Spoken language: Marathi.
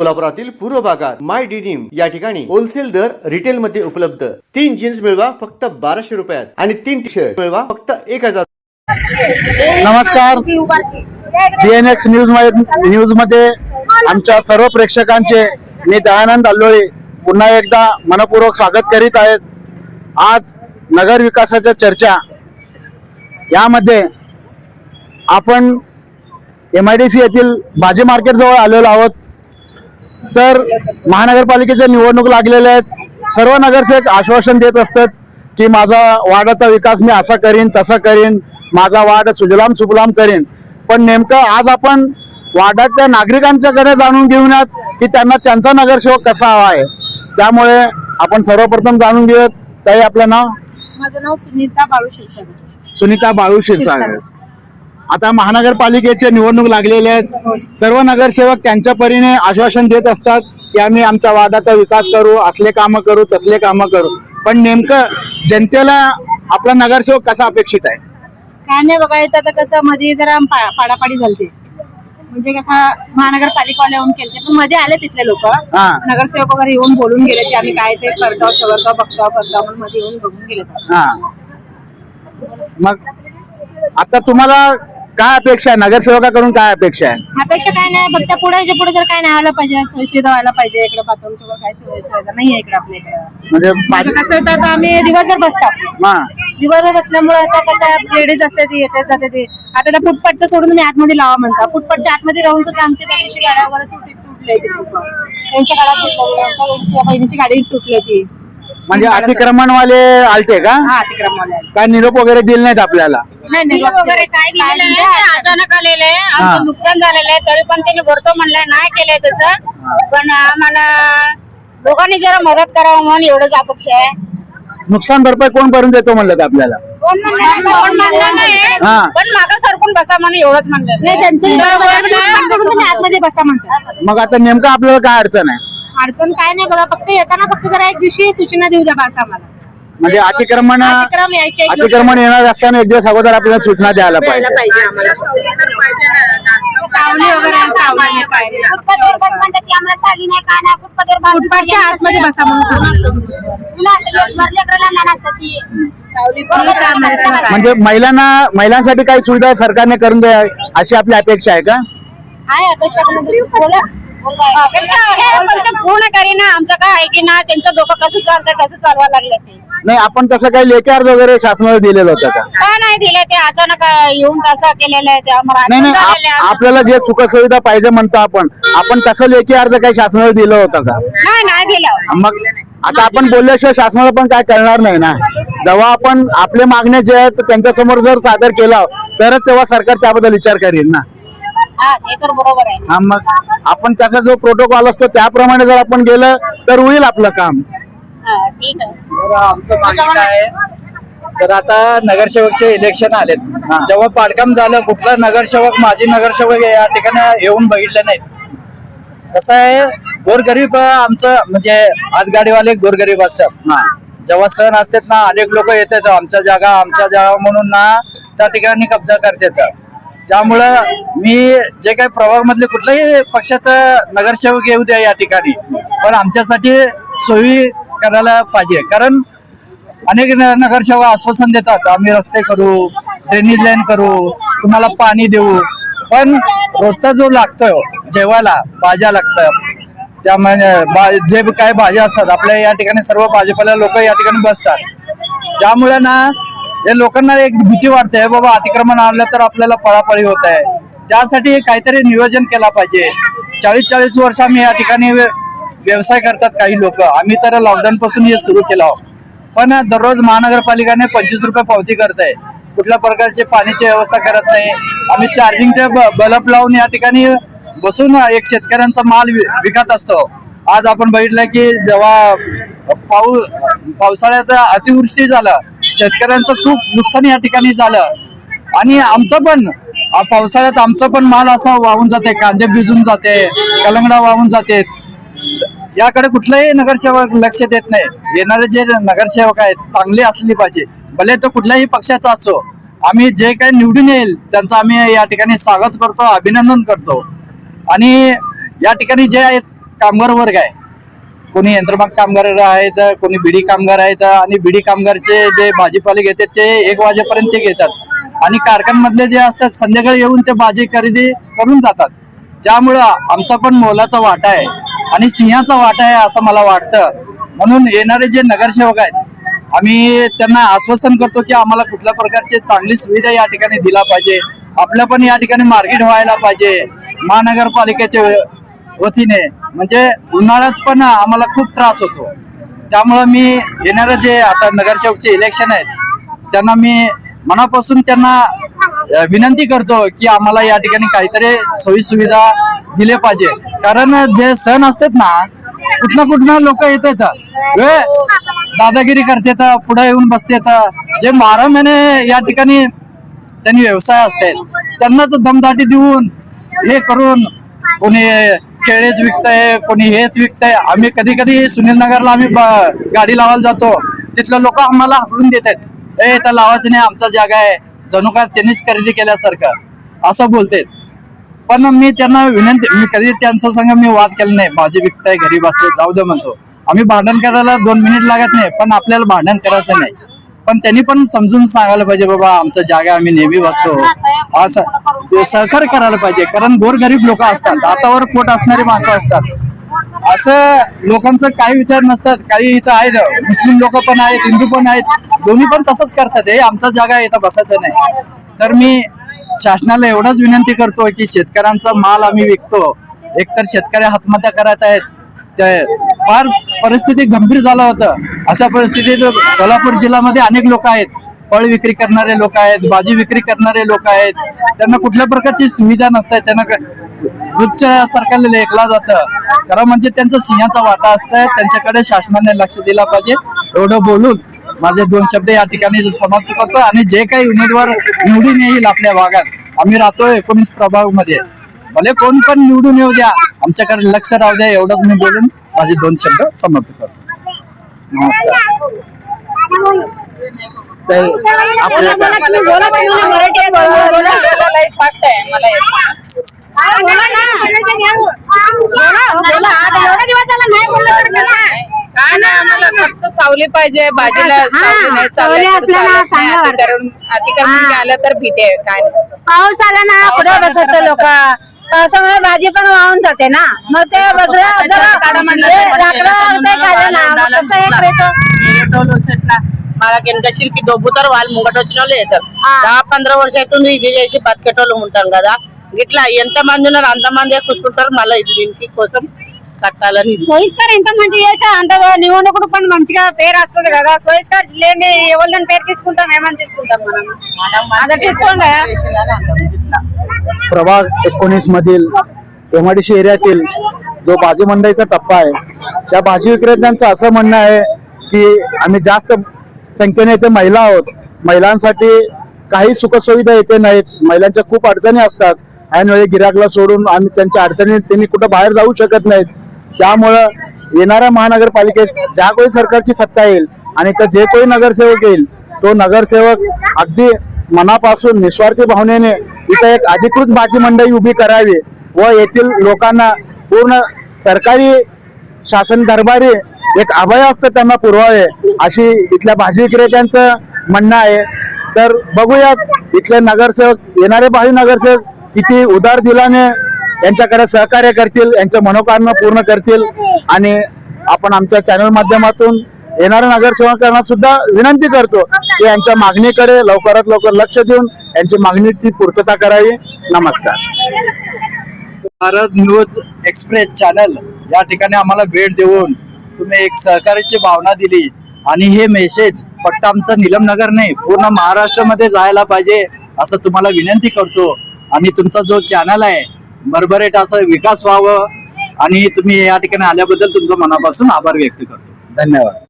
कोल्हापुरातील पूर्व भागात माय डिनिम या ठिकाणी होलसेल दर रिटेल मध्ये उपलब्ध. तीन जीन्स मिळवा फक्त बाराशे रुपयात आणि तीन टी शर्ट मिळवा फक्त एक हजार. नमस्कार. बीएनएक्स न्यूज न्यूजमध्ये आमच्या सर्व प्रेक्षकांचे मी दयानंद अल्लोळे पुन्हा एकदा मनपूर्वक स्वागत करीत आहेत. आज नगर विकासाच्या चर्चा. यामध्ये आपण एम आय डी सी येथील भाजी मार्केट जवळ आलेलो आहोत. तर महानगरपालिकेच्या निवडणूक लागलेल्या आहेत. सर्व नगरसेवक आश्वासन देत असतात की माझा वार्डाचा विकास मी असा करीन तसा करीन. माझा वार्ड सुजलाम सुफलाम करीन. पण नेमकं आज आपण वार्डातल्या नागरिकांच्याकडे जाणून घेऊयात की त्यांना त्यांचा नगरसेवक कसा हवा आहे. त्यामुळे आपण सर्वप्रथम जाणून घेऊयात. ताई आपलं नाव? माझं नाव सुनीता बाळू क्षीरसागर. सुनीता बाळू क्षीरसागर. आता महानगरपालिकेचे निवडणूक लागलेले आहेत. सर्व नगरसेवक त्यांच्या परीने आश्वासन देत असतात की आम्ही आमच्या वार्डाचा विकास करू असले कामं करू तसले कामं करू. पण नेमकं जनतेला आपला नगरसेवक कसा अपेक्षित आहे? काय नाही बघा इथं आता कसं मध्ये जरा पा- पाडापाडी झालते. म्हणजे कसं महानगरपालिकावाले येऊन केलते पण मध्ये आले तिथले लोक. हा. नगरसेवक वगैरे येऊन बोलून गेले की आम्ही काय ते करतो सवरतो बघतो करतो म्हणून मध्ये येऊन बघून गेले. हा. मग आता तुम्हाला काय अपेक्षा आहे? नगरसेवकाकडून काय अपेक्षा आहे? अपेक्षा काय नाही फक्त पुढे जे पुढे जर काय नाही आलं पाहिजे सुविधा व्हायला पाहिजे इकडे बाथरूमची वगैरे काय सोयी सुविधा नाही इकडे आपल्या इकडे. म्हणजे माझं- कसं आता आम्ही दिवसभर बसतात. हा. दिवसभर बसल्यामुळे आता कसं लेडीज असते ती येतात जाते ती. आता त्या फुटपाथचं सोडून तुम्ही आतमध्ये लावा म्हणता. फुटपाथच्या आतमध्ये राहून सुद्धा आमची त्या दिवशी गाड्या वगैरे तुटली तुटले त्यांच्या गाड्या तुटल्या यांची- बहिणीची गाडी तुटली ती. म्हणजे अतिक्रमणवाले आलते का? हा अतिक्रमवाले काय निरोप वगैरे दिले नाहीत आपल्याला? नाही नाही वगैरे काय दिलेलं नाही. ते अचानक आलेलं. आहे हा. आमचं नुकसान झालेलं आहे तरी पण त्यांनी भरतो म्हणलंय नाही केलंय तसं. पण आम्हाला दोघांनी जरा मदत करावं म्हणून एवढंच अपेक्षा आहे. नुकसान भरपाई कोण करून देतो म्हणलं आपल्याला? कोण म्हणलं? कोण म्हणलं? नाही. हा. पण मागं सरकून बसा म्हणून एवढंच म्हणलं. नाही त्यांचं बरोबर? फुटपाथ ना? सोडून तुम्ही आतमध्ये बसा म्हणतात. मग आता नेमकं आपल्याला काय अडचण आहे? अडचण काय नाही बघा फक्त येताना फक्त जरा एक दिवशी सूचना देऊ द्या बस आम्हाला म्हणजे अतिक्रमण अतिक्रम यायचे एक दिवस अतिक्रमण येणार असताना एक दिवस अगोदर आपल्याला सूचना द्यायला यायला पाहिजे पाहिजे आम्हाला सावली वगैरे सावली नाही काय नाही. फुटपाथवर बस म्हणतात की आम्हाला साली नाही काय नाही फुटपाथवर बस फुटपाथच्या आतमध्ये बसा म्हणून सांगितलं. पुन्हा असं दिवसभर लेकरं लहान असतात ती. सावली ठीक आहे, आम्हाला सगळं. म्हणजे महिलांना महिलांसाठी काही सुविधा सरकारने करून द्यावी अशी आपली अपेक्षा आहे का आहे अपेक्षा पण बोला. पूर्ण करीना आमचं काय आहे की ना त्यांचं डोकं कसं चालतं कसं चालवा लागलं ते. नाही आपण तसं काही लेखी अर्ज वगैरे शासनाला दिलेलं होतं का? का नाही दिलं? ते अचानक येऊन तसं केलेलं आहे ते आम्हाला नाही नाही अडचण झालेली आप- आहे. आपल्याला जे सुखसुविधा पाहिजे म्हणतो आपण आपण तसं लेखी अर्ज काही शासनाला दिलं होतं का? नाही नाही दिलं. मग आता आपण बोलल्याशिवाय शासनाला पण काय करणार नाही ना. जेव्हा आपण आपले मागण्या जे आहेत त्यांच्यासमोर जर सादर केला तरच तेव्हा सरकार त्याबद्दल विचार करेल ना. हा ते तर बरोबर आहे. हा मग आपण त्याचा जो प्रोटोकॉल असतो त्याप्रमाणे जर आपण गेलं तर होईल आपलं काम. हा ठीक आहे. तर आमचं मागणं आहे? तर आता नगरसेवकचे इलेक्शन आलेत. जेव्हा पाडकाम झालं कुठला नगरसेवक माजी नगरसेवक या ठिकाणी येऊन बघितले नाहीत. कसं आहे गोरगरीब आमचं म्हणजे हातगाडीवाले गोरगरीब असतात. जेव्हा सण असतात ना अनेक लोक येतात. आमच्या जागा आमच्या जागा म्हणून ना त्या ठिकाणी कब्जा करतात. त्यामुळं मी जे काही प्रभाग मधले कुठल्याही पक्षाचं नगरसेवक येऊ द्या या ठिकाणी पण आमच्यासाठी सोयी करायला पाहिजे. कारण अनेक नगरसेवक आश्वासन देतात आम्ही रस्ते करू ड्रेनेज लाईन करू तुम्हाला पाणी देऊ. पण रोजचा जो लागतोय जेवायला भाज्या लागतात त्यामुळे बा- जे काय भाज्या असतात आपल्या या ठिकाणी सर्व भाजीपाला लोक या ठिकाणी बसतात. त्यामुळे ना या लोकांना एक भीती वाटते बाबा अतिक्रमण आणलं तर आपल्याला पळापळी होत आहे. त्यासाठी काहीतरी नियोजन केला पाहिजे. चाळीस चाळीस वर्ष आम्ही या ठिकाणी व्यवसाय करतात काही लोक. आम्ही तर लॉकडाऊन पासून हे सुरू केलं आहोत. पण दररोज महानगरपालिकाने पंचवीस रुपये पावती करत आहे कुठल्या प्रकारचे पाण्याची व्यवस्था करत नाही. आम्ही चार्जिंगचे बल्ब लावून या ठिकाणी बसून एक शेतकऱ्यांचा माल विकत असतो. आज आपण बघितलं की जेव्हा पाऊ पावसाळ्यात अतिवृष्टी झालं शेतकऱ्यांचं खूप नुकसान या ठिकाणी झालं. आणि आमचं पण पावसाळ्यात आमचा पण माल असा वाहून जाते कांदे भिजून जाते कलंगडा वाहून जाते. याकडे कुठलाही नगरसेवक लक्ष देत नाही. येणारे जे नगरसेवक आहेत चांगले असले पाहिजे. भले तो कुठल्याही पक्षाचा असो आम्ही जे काही निवडून येईल त्यांचं आम्ही या ठिकाणी स्वागत करतो अभिनंदन करतो. आणि या ठिकाणी जे आहेत कामगार वर्ग आहे. कोणी यंत्रमाग कामगार आहेत कोणी बिडी कामगार आहेत आणि बिडी कामगारचे जे भाजीपाले घेतात ते एक वाजेपर्यंत ते घेतात. आणि कारखान्यामधले जे असतात संध्याकाळी येऊन ते भाजी खरेदी करून जातात. त्यामुळं आमचा पण मोलाचा वाटा आहे आणि सिंहाचा वाटा आहे असं मला वाटतं. म्हणून येणारे जे नगरसेवक आहेत आम्ही त्यांना आश्वासन करतो की आम्हाला कुठल्या प्रकारची चांगली सुविधा या ठिकाणी दिला पाहिजे. आपल्या पण या ठिकाणी मार्केट व्हायला पाहिजे. महानगरपालिकेच्या वतीने. म्हणजे उन्हाळ्यात पण आम्हाला खूप त्रास होतो. त्यामुळं मी येणारं जे आता नगरसेवकचे इलेक्शन आहेत त्यांना मी मनापासून त्यांना विनंती करतो की आम्हाला या ठिकाणी काहीतरी सोयी सुविधा दिले पाहिजे. कारण जे सण असतात ना कुठनं कुठनं लोक येतात दादागिरी करतात पुढे येऊन बसतात. जे बारा महिने या ठिकाणी त्यांनी व्यवसाय असतात त्यांनाच दमदाटी देऊन हे करून कोणी केळेच विकताय कोणी हेच विकताय. आम्ही कधी कधी सुनील नगरला आम्ही गाडी लावायला जातो. तिथलं लोक आम्हाला हकलून देत आहेत ए तर लावायचं नाही आमचा जागा आहे. जणू काय त्यांनीच खरेदी केल्यासारखं असं बोलते पण मी त्यांना विनंती मी कधी त्यांच्या संग मी वाद केला नाही. भाजी विकताय घरी बसते जाऊ दे म्हणतो. आम्ही भांडण करायला दोन मिनिट लागत नाही पण आपल्याला भांडण करायचं नाही. पण त्यांनी पण समजून सांगायला पाहिजे बाबा आमचा जागा आम्ही नेहमी बसतो. असं सहकार करायला पाहिजे. कारण गोरगरीब लोक असतात हातावर पोट असणारी माणसं असतात. असं लोकांचं काही विचार नसतात. काही इथं आहेत मुस्लिम लोक पण आहेत हिंदू पण आहेत. दोन्ही पण तसंच करतात हे. आमचा जागा आहे, इथं बसायचं नाही. तर मी शासनाला एवढंच विनंती करतो की शेतकऱ्यांचा माल आम्ही विकतो. एकतर शेतकरी आत्महत्या करत आहेत. ते फार परिस्थिती गंभीर झालं होतं. अशा परिस्थितीत सोलापूर जिल्ह्यामध्ये अनेक लोक आहेत. फळ विक्री करणारे लोक आहेत भाजी विक्री करणारे लोक आहेत. त्यांना कुठल्या प्रकारची सुविधा नसतात त्यांना क- दूधच्या सरकारला लेखला जातं. खरं म्हणजे त्यांचा सिंहाचा वाटा असतंय. त्यांच्याकडे शासनाने लक्ष दिलं पाहिजे. एवढं बोलून माझे दोन शब्द या ठिकाणी समाप्त करतो आणि जे काही उमेदवार निवडून येईल आपल्या भागात आम्ही राहतो एकोणीस प्रभागमध्ये भले कोण पण निवडून येऊ द्या आमच्याकडे लक्ष राहू द्या एवढंच मी बोलून माझे दोन शब्द समाप्त करतो. नमस्कार काय नाही आम्हाला फक्त सावली पाहिजे भाजीला सावली नाही सावली चाललं तर असलं ना चालत नाही. चांगलं वाटतं. अतिक्रमण अतिक्रमण हा. केलं तर भीती आहे काय नाही पाऊस आला ना कुठे बसायचं लोक पावसामुळे भाजी पण वाहून जाते ना मग ते बसलं जरा हे राखलं ते काढलं ना मग कसं हे करायचं మాకు చిరికి దొబ్బుతారు వాళ్ళు ముంగట వచ్చిన వాళ్ళు వేస్తారు దా పంద్ర వర్షం అవుతుంది ఇది చేసి బతికేటోళ్ళు ఉంటాం కదా ఇట్లా ఎంత మంది ఉన్నారు అంత మంది కూర్చుంటారు మళ్ళీ ఇది దీనికి కోసం కట్టాలని సోయిస్కర్ ఎంత మంచి చేసా అంత నివుండకుడు పని మంచిగా పేరు వస్తుంది కదా సోయిస్కర్ లేని ఎవరిని పేరు తీసుకుంటాం ఏమని తీసుకుంటాం మనం అదే తీసుకోండి प्रभाग एकोणीस मधील एमआयडीसी एरियातील जो भाजी मंडईचा टप्पा आहे त्या भाजी विक्रेत्यांचं असं म्हणणं आहे की आम्ही जास्त संख्येने इथे महिला आहोत महिलांसाठी काही सुखसुविधा येते नाहीत महिलांच्या खूप अडचणी असतात ऐनवेळी गिराकला सोडून आम्ही त्यांच्या अडचणी त्यांनी कुठं बाहेर जाऊ शकत नाहीत त्यामुळं येणाऱ्या महानगरपालिकेत ज्या कोणी सरकारची सत्ता येईल आणि तर जे कोणी नगरसेवक येईल तो नगरसेवक अगदी मनापासून निस्वार्थी भावनेने इथं एक अधिकृत भाजी मंडई उभी करावी व येथील लोकांना पूर्ण सरकारी शासन दरबारी एक अभय असतं त्यांना पुरवावे अशी इथल्या भाजी विक्रेत्यांचं म्हणणं आहे. तर बघूयात इथले नगरसेवक येणारे भावी नगरसेवक किती उदार दिलाने यांच्याकडे सहकार्य करतील यांच्या मनोकामना पूर्ण करतील आणि आपण आमच्या चॅनल माध्यमातून येणाऱ्या नगरसेवकांना सुद्धा विनंती करतो की यांच्या मागणीकडे लवकरात लवकर लक्ष देऊन यांची मागणीची पूर्तता करावी. नमस्कार. भारत न्यूज एक्सप्रेस चॅनल या ठिकाणी आम्हाला भेट देऊन तुम्ही एक सहकार्याची भावना दिली आणि हे मेसेज फक्त आमचं निलमनगर नाही पूर्ण महाराष्ट्रामध्ये जायला पाहिजे असं तुम्हाला विनंती करतो. आणि तुमचा जो चॅनल आहे भरभरेट असं विकास व्हावं. आणि तुम्ही या ठिकाणी आल्याबद्दल तुमचं मनापासून आभार व्यक्त करतो. धन्यवाद.